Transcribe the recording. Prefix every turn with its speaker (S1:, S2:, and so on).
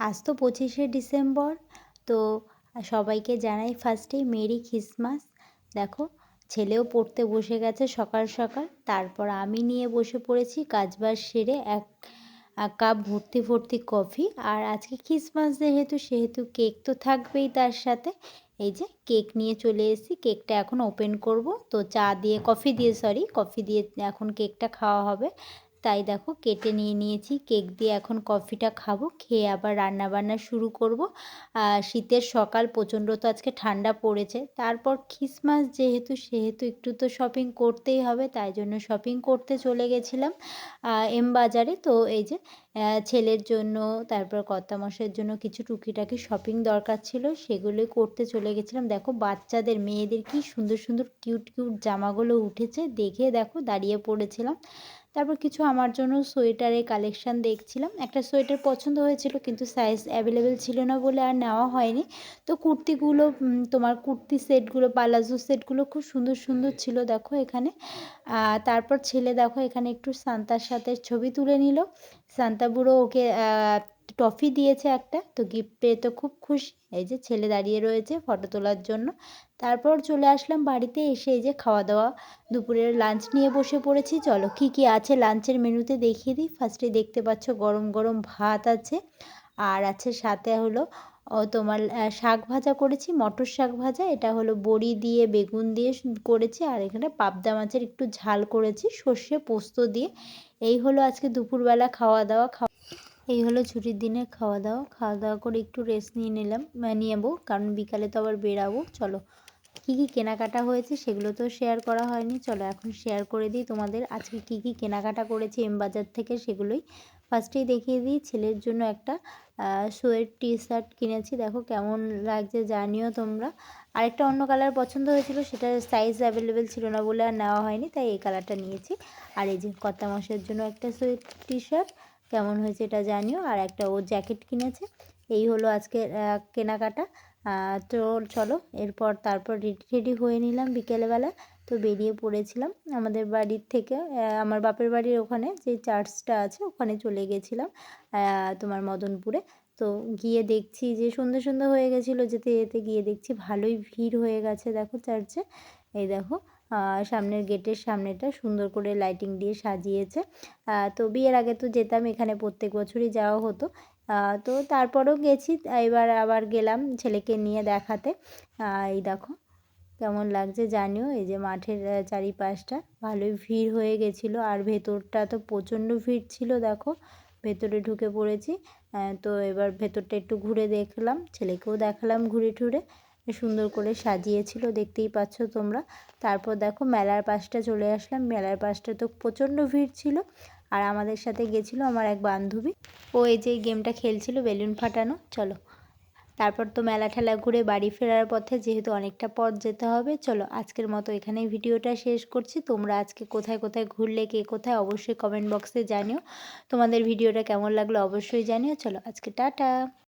S1: আজ তো পঁচিশে ডিসেম্বর, তো সবাইকে জানাই ফার্স্টেই মেরি খ্রিসমাস দেখো, ছেলেও পড়তে বসে গেছে সকাল সকাল, তারপর আমি নিয়ে বসে পড়েছি কাজবাজ সেরে এক কাপ ভর্তি ভর্তি কফি। আর আজকে খ্রিসমাস যেহেতু, সেহেতু কেক তো থাকবেই তার সাথে। এই যে কেক নিয়ে চলে এসেছি কেকটা এখন ওপেন করব। তো চা দিয়ে কফি দিয়ে সরি কফি দিয়ে এখন কেকটা খাওয়া হবে। তাই দেখো কেটে নিয়ে নিয়েছি। কেক দিয়ে এখন কফিটা খাব, খেয়ে আবার রান্না বান্না শুরু করব। শীতের সকাল, প্রচণ্ড তো আজকে ঠান্ডা পড়েছে। তারপর খ্রিসমাস যেহেতু, সেহেতু একটু তো শপিং করতেই হবে, তাই জন্য শপিং করতে চলে গেছিলাম এম বাজারে। তো এই যে ছেলের জন্য, তারপর কর্তামশাইয়ের জন্য কিছু টুকিটাকি শপিং দরকার ছিল, সেগুলোই করতে চলে গেছিলাম। দেখো বাচ্চাদের, মেয়েদের কি সুন্দর সুন্দর কিউট কিউট জামাগুলো উঠেছে, দেখে দেখো দাঁড়িয়ে পড়েছিলাম। তারপর কিছু আমার জন্য সোয়েটারের কালেকশান দেখছিলাম। একটা সোয়েটার পছন্দ হয়েছিল কিন্তু সাইজ অ্যাভেলেবেল ছিল না বলে আর নেওয়া হয়নি। তো কুর্তিগুলো তোমার কুর্তি সেটগুলো পালাজো সেটগুলো খুব সুন্দর সুন্দর ছিল দেখো এখানে। তারপর ছেলে দেখো এখানে একটু সান্তার সাথে ছবি তুলে নিল। সান্তা বুড়ো ওকে টফি দিয়েছে একটা, তো গিফট পেয়ে তো খুব খুশি। এই যে ছেলে দাঁড়িয়ে রয়েছে ফটো তোলার জন্য। তারপর চলে আসলাম বাড়িতে, এসে এই যে খাওয়া দাওয়া দুপুরের লাঞ্চ নিয়ে বসে পড়েছি। চলো কি কি আছে লাঞ্চের মেনুতে দেখিয়ে দিই। ফার্স্টে দেখতে পাচ্ছ গরম গরম ভাত আছে। আর আছে সাথে হলো, ও তোমার শাক ভাজা করেছি, মটর শাক ভাজা। এটা হলো বড়ি দিয়ে, বেগুন দিয়ে করেছি। আর এখানে পাবদা মাছের একটু ঝাল করেছি, সর্ষে পোস্ত দিয়ে। এই হলো আজকে দুপুরবেলা খাওয়া দাওয়া খাওয়া এই হলো ছুটির দিনের খাওয়া দাওয়া খাওয়া দাওয়া করে একটু রেস্ট নিয়ে নিলাম নেব, কারণ বিকালে তো আবার বেরাবো চলো, কী কী কেনাকাটা হয়েছে সেগুলো তো শেয়ার করা হয়নি। চলো এখন শেয়ার করে দিই তোমাদের। আজকে কী কী কেনাকাটা করেছি এম বাজার থেকে সেগুলোই। ফার্স্টেই দেখিয়ে দিই, ছেলের জন্য একটা সোয়েট টি শার্ট কিনেছি। দেখো কেমন লাগছে জানিও তোমরা। আরেকটা অন্য কালার পছন্দ হয়েছিল সেটার সাইজ অ্যাভেলেবেল ছিল না বলে আর নেওয়া হয়নি, তাই এই কালারটা নিয়েছি। আর এই যে কর্তা মাসের জন্য একটা সোয়েট টি শার্ট কেমন হয়েছে এটা জানিও। আর একটা ও জ্যাকেট কিনেছে, এই হলো আজকে কেনাকাটা। তো চলো, এরপর তারপর রেডি রেডি হয়ে নিলাম বিকেলবেলা। তো বেরিয়ে পড়েছিলাম আমাদের বাড়ির থেকে আমার বাপের বাড়ির ওখানে যে চার্চটা আছে ওখানে চলে গেছিলাম তোমার মদনপুরে। তো গিয়ে দেখছি যে সন্ধ্যে সন্ধ্যে হয়ে গেছিল, যেতে যেতে গিয়ে দেখছি ভালোই ভিড় হয়ে গেছে দেখো চার্চে। এই দেখো সামনের গেটের সামনেটা সুন্দর করে লাইটিং দিয়ে সাজিয়েছে। তো বিয়ের আগে তো যেতাম এখানে প্রত্যেক বছরই যাওয়া হতো। তো তারপরেও গেছি, এবার আবার গেলাম ছেলেকে নিয়ে দেখাতে। এই দেখো, কেমন লাগছে জানিও, এই যে মাঠের চারিপাশটা ভালোই ভিড় হয়ে গেছিল। আর ভেতরটা তো প্রচণ্ড ভিড় ছিল, দেখো, ভেতরে ঢুকে পড়েছি। তো এবার ভেতরটা একটু ঘুরে দেখলাম, ছেলেকেও দেখালাম ঘুরে ঠুরে। সুন্দর করে সাজিয়েছিল, দেখতেই পাচ্ছ তোমরা। তারপর দেখো মেলার পাশটা চলে আসলাম। মেলার পাশটা তো প্রচণ্ড ভিড় ছিল। আর আমাদের সাথে গেছিল আমার এক বান্ধবী। ও এই যে গেমটা খেলছিল, বেলুন ফাটানো। চলো। তারপর তো মেলা ঠেলা ঘুরে বাড়ি ফেরার পথে যেহেতু অনেকটা পথ যেতে হবে, চলো আজকের মতো এখানেই ভিডিওটা শেষ করছি। তোমরা আজকে কোথায় কোথায় ঘুরলে, কে কোথায়, অবশ্যই কমেন্ট বক্সে জানিও। তোমাদের ভিডিওটা কেমন লাগল অবশ্যই জানিও। চলো আজকে টাটা।